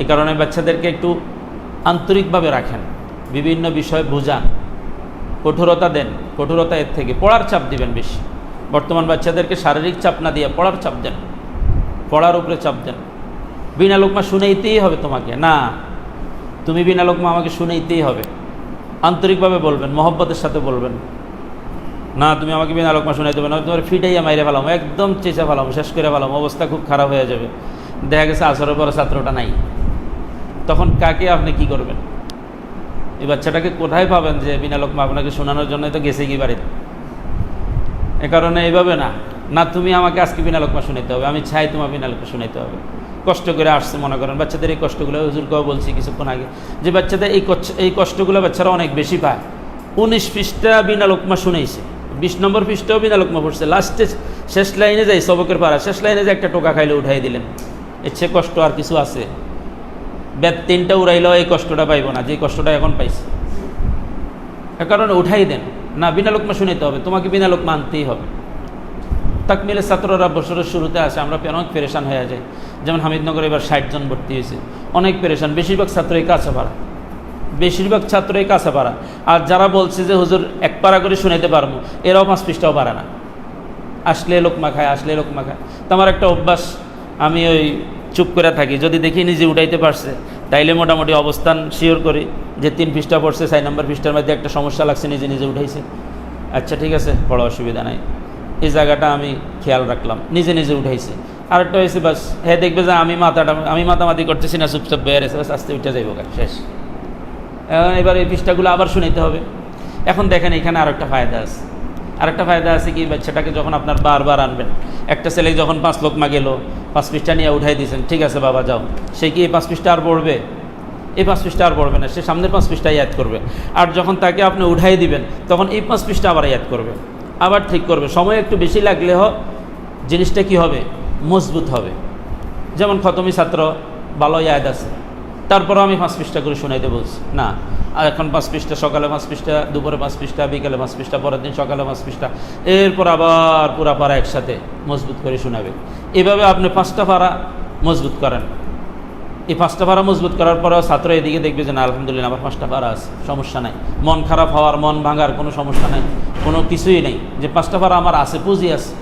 এই কারণে বাচ্চাদেরকে একটু আন্তরিকভাবে রাখেন, বিভিন্ন বিষয় বোঝান, কঠোরতা দেন, কঠোরতা এর থেকে পড়ার চাপ দিবেন বেশি। বর্তমান বাচ্চাদেরকে শারীরিক চাপ না দিয়ে পড়ার চাপ দেন, পড়ার উপরে চাপ দেন। বিনা লোকমা শুনেইতেই হবে তোমাকে, না, তুমি বিনা লোকমা আমাকে শুনেইতেই হবে। আন্তরিকভাবে বলবেন, মহব্বতের সাথে বলবেন। না, তুমি আমাকে বিনা লোকমা শুনাইতে হবে না, তোমার ফিটাইয়া মাইরে ফেলাম, একদম চেঁচা ফেলাম, শেষ করে ফেলাম, অবস্থা খুব খারাপ হয়ে যাবে। দেখা গেছে আসরের পরে ছাত্রটা নাই। তখন কাকে আপনি কি করবেন? এই বাচ্চাটাকে কোথায় পাবেন যে বিনা লোকমা আপনাকে শোনানোর জন্যই তো গেছে কি বাড়িতে? এ কারণে এইভাবে না। না, তুমি আমাকে আজকে বিনা লোকমা শুনাইতে হবে। আমি চাই তোমার বিনা লোকমা শুনাইতে হবে। কষ্ট করে আসছে, মনে করেন। বাচ্চাদের এই কষ্টগুলো হুজুরকেও বলছি কিছুক্ষণ আগে। যে বাচ্চাদের এই এই কষ্টগুলো বাচ্চারা অনেক বেশি পায়। উনিশ পৃষ্ঠা বিনা লোকমা শুনেছে বিশ নম্বর পৃষ্ঠাও বিনা লোকমা পড়ছে। লাস্টে শেষ লাইনে যাই, সবকের পাড়া। শেষ লাইনে যে একটা টোকা খাইলে উঠাই দিলেন। এর চেয়ে কষ্ট আর কিছু আছে? বেদ তিনটা উড়াইলেও এই কষ্টটা পাইব না, যে কষ্টটা এখন পাইছে। এ কারণে উঠাই দেন। না, বিনা লোকমা শুনিতে হবে, তোমাকে বিনা লোকমা আনতেই হবে। তাকমিলে ছাত্ররা বছরের শুরুতে আসে, আমরা অনেক পেরেশান হয়ে যাই। যেমন হামিদনগরে এবার ষাট জন ভর্তি হয়েছে। অনেক পেরেশান, বেশিরভাগ ছাত্রই কাছে পারা বেশিরভাগ ছাত্রই কাছে পারা আর যারা বলছে যে, হুজুর, এক পারা করে শুনাইতে পারব, এরাও পাঁচ পৃষ্ঠাও পারে না। আসলে লোকমা খায়, আসলে লোকমা খায়। তো আমার একটা অভ্যাস, আমি ওই চুপ করে থাকি। যদি দেখি নিজে উঠাইতে পারছে তাইলে মোটামুটি অবস্থান শিওর করি যে তিন পৃষ্ঠা পড়ছে, চার নম্বর পৃষ্ঠার মধ্যে একটা সমস্যা লাগছে, নিজে নিজে উঠাইছে। আচ্ছা ঠিক আছে, বড় অসুবিধা নাই। এই জায়গাটা আমি খেয়াল রাখলাম, নিজে নিজে উঠাইছে। আরেকটা হয়েছে, বাস হ্যাঁ দেখবে যে আমি মাথাটা, আমি মাতামাতি করতেছি না, চুপচাপ বের এসে বাস, আস্তে উঠে যাইব শেষ। এবার এই পৃষ্ঠাগুলো আবার শুনাইতে হবে। এখন দেখেন এখানে আরেকটা ফায়দা আছে। আরেকটা ফায়দা আছে কি, বাচ্চাটাকে যখন আপনার বারবার আনবেন, একটা ছেলে যখন পাঁচ লোকমা গেল, পাঁচ পৃষ্ঠা নিয়ে উঠাই দিয়েছেন, ঠিক আছে বাবা, যাও। সে কি এই পাঁচ পৃষ্ঠা আর পড়বে? এই পাঁচ পৃষ্ঠা আর পড়বে না, সে সামনের পাঁচ পৃষ্ঠা ইয়াদ করবে। আর যখন তাকে আপনি উঠাই দিবেন, তখন এই পাঁচ পৃষ্ঠা আবার ইয়াদ করবে। আবার ঠিক করবে। সময় একটু বেশি লাগলেও জিনিসটা কি হবে? মজবুত হবে। যেমন খতমি ছাত্র, ভালো ইয়াদ আছে। তারপরও আমি পাঁচ পৃষ্ঠা করে শোনাইতে বলছি। না এখন পাঁচ পৃষ্ঠা, সকালে পাঁচ পৃষ্ঠা, দুপুরে পাঁচ পৃষ্ঠা, বিকালে পাঁচ পৃষ্ঠা, পরের দিন সকালে পাঁচ পৃষ্ঠা। এরপর আবার পুরা পাড়া একসাথে মজবুত করে শোনাবে। এভাবে আপনি পাঁচটা পাড়া মজবুত করেন। এই পাঁচটা পাড়া মজবুত করার পরেও ছাত্র এদিকে দেখবে যে, না, আলহামদুলিল্লাহ, আমার পাঁচটা পাড়া আছে, সমস্যা নাই। মন খারাপ হওয়ার, মন ভাঙার কোনো সমস্যা নাই। কোনো কিছুই নেই। যে পাঁচটা পাড়া আমার আছে, পুঁজি আছে।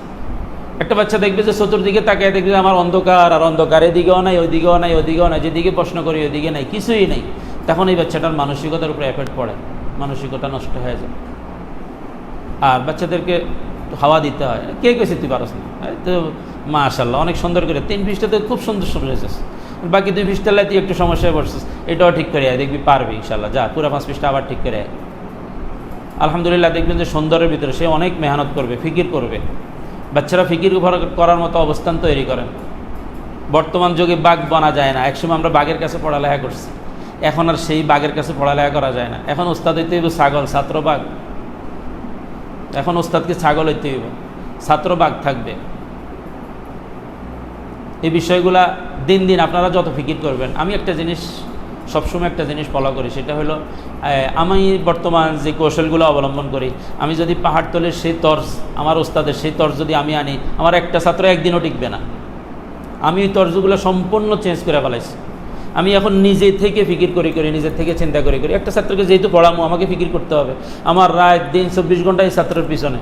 একটা বাচ্চা দেখবে যে, চতুর্দিকে তাকিয়ে দেখবে আমার অন্ধকার, আর অন্ধকার এদিকেও নাই, ওইদিকেও নাই ওইদিকেও নাই, যেদিকে প্রশ্ন করি ওইদিকে নাই, কিছুই নেই। তখন এই বাচ্চাটার মানসিকতার উপরে এফেক্ট পড়ে, মানসিকতা নষ্ট হয়ে যায়। আর বাচ্চাদেরকে হাওয়া দিতে হয়। কে কেছে তুই পারস না? তো মাশাল্লাহ অনেক সুন্দর করে। তিন পৃষ্ঠা তো খুব সুন্দর সুন্দর হয়েছিস বাকি দুই পৃষ্ঠা তুই একটু সমস্যায় পড়ছিস, এটাও ঠিক করে আয়, দেখবি পারবি ইনশাল্লাহ যা, পুরো পাঁচ পৃষ্ঠা আবার ঠিক করে আয়। আলহামদুলিল্লাহ, দেখবেন যে সুন্দরের ভিতরে সে অনেক মেহনত করবে, ফিকির করবে। বাচ্চারা ফিকির করা- করার মতো অবস্থান তৈরি করেন বর্তমান যুগে বাঘ বনা যায় না। একসময় আমরা বাঘের কাছে পড়ালেখা করছি। এখন আর সেই বাঘের কাছে পড়ালেখা করা যায় না। এখন ওস্তাদ হইতে হইব ছাগল, ছাত্র বাঘ। এখন ওস্তাদকে ছাগল হইতে হইব। ছাত্র বাঘ থাকবে। এই বিষয়গুলা দিন দিন আপনারা যত ফিকির করবেন, আমি একটা জিনিস, সবসময় একটা জিনিস ফলো করি, সেটা হলো আমি বর্তমান যে কৌশলগুলো অবলম্বন করি, আমি যদি পাহাড় তলের সেই তর্জ, আমার ওস্তাদের সেই তর্জ যদি আমি আনি, আমার একটা ছাত্র একদিনও টিকবে না। আমি ওই তর্জগুলো সম্পূর্ণ চেঞ্জ করে ফেলাইছি। আমি এখন নিজে থেকে ফিকির করি করি নিজের থেকে চিন্তা করি করি। একটা ছাত্রকে যেহেতু পড়ামো, আমাকে ফিকির করতে হবে। আমার রাত দিন চব্বিশ ঘণ্টা এই ছাত্রের পিছনে।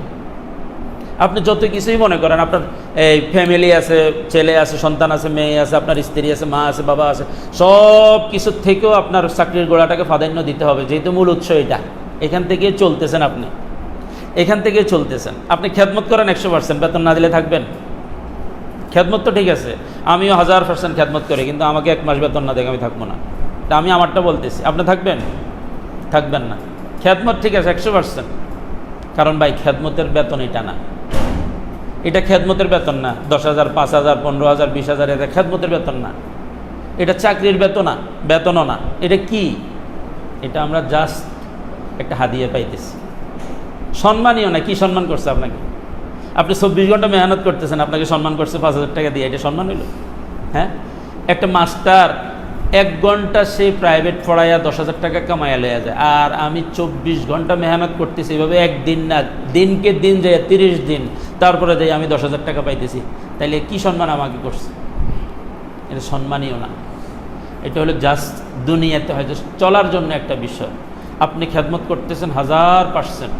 আপনি যত কিছুই মনে করেন, আপনার এই ফ্যামিলি আছে, ছেলে আছে, সন্তান আছে, মেয়ে আছে, আপনার স্ত্রী আছে, মা আছে, বাবা আছে, সব কিছুর থেকেও আপনার চাকরির গোড়াটাকে প্রাধান্য দিতে হবে। যেহেতু মূল উৎস এটা। এখান থেকে চলতেছেন আপনি। এখান থেকে চলতেছেন। আপনি খেদমত করেন একশো পার্সেন্ট বেতন না দিলে থাকবেন। খেদমত তো ঠিক আছে, আমিও হাজার পার্সেন্ট খেদমত করি, কিন্তু আমাকে এক মাস বেতন না দেখে আমি থাকব না। তা আমি আমারটা বলতেছি, আপনি থাকবেন? থাকবেন না। খেদমত ঠিক আছে, একশো পার্সেন্ট কারণ ভাই, খেদমতের বেতন এটা না। এটা খেদমতের বেতন না, দশ হাজার, পাঁচ হাজার, পনেরো হাজার, বিশ হাজার, এটা খেদমতের বেতন না। এটা চাকরির বেতন না, বেতনও না। এটা কি? এটা আমরা জাস্ট একটা হাদিয়ে পাইতেছি। সম্মানীয় না, কি সম্মান করছে আপনাকে? আপনি চব্বিশ ঘণ্টা মেহনত করতেছেন, আপনাকে সম্মান করছে পাঁচ হাজার টাকা দিয়ে, এটা সম্মান হইল? হ্যাঁ? একটা মাস্টার এক ঘণ্টা সে প্রাইভেট পড়াইয়া দশ হাজার টাকা কামাইয়া লইয়া যায়। আর আমি চব্বিশ ঘণ্টা মেহনত করতেছি, এভাবে একদিন না, দিনকে দিন যায় তিরিশ দিন, তারপরে যাই আমি দশ হাজার টাকা পাইতেছি। তাইলে কি সম্মান আমাকে করছে? এটা সম্মানীয় না। এটা হলো জাস্ট দুনিয়াতে হয় just চলার জন্য একটা বিষয়। আপনি খেদমত করতেছেন হাজার পার্সেন্ট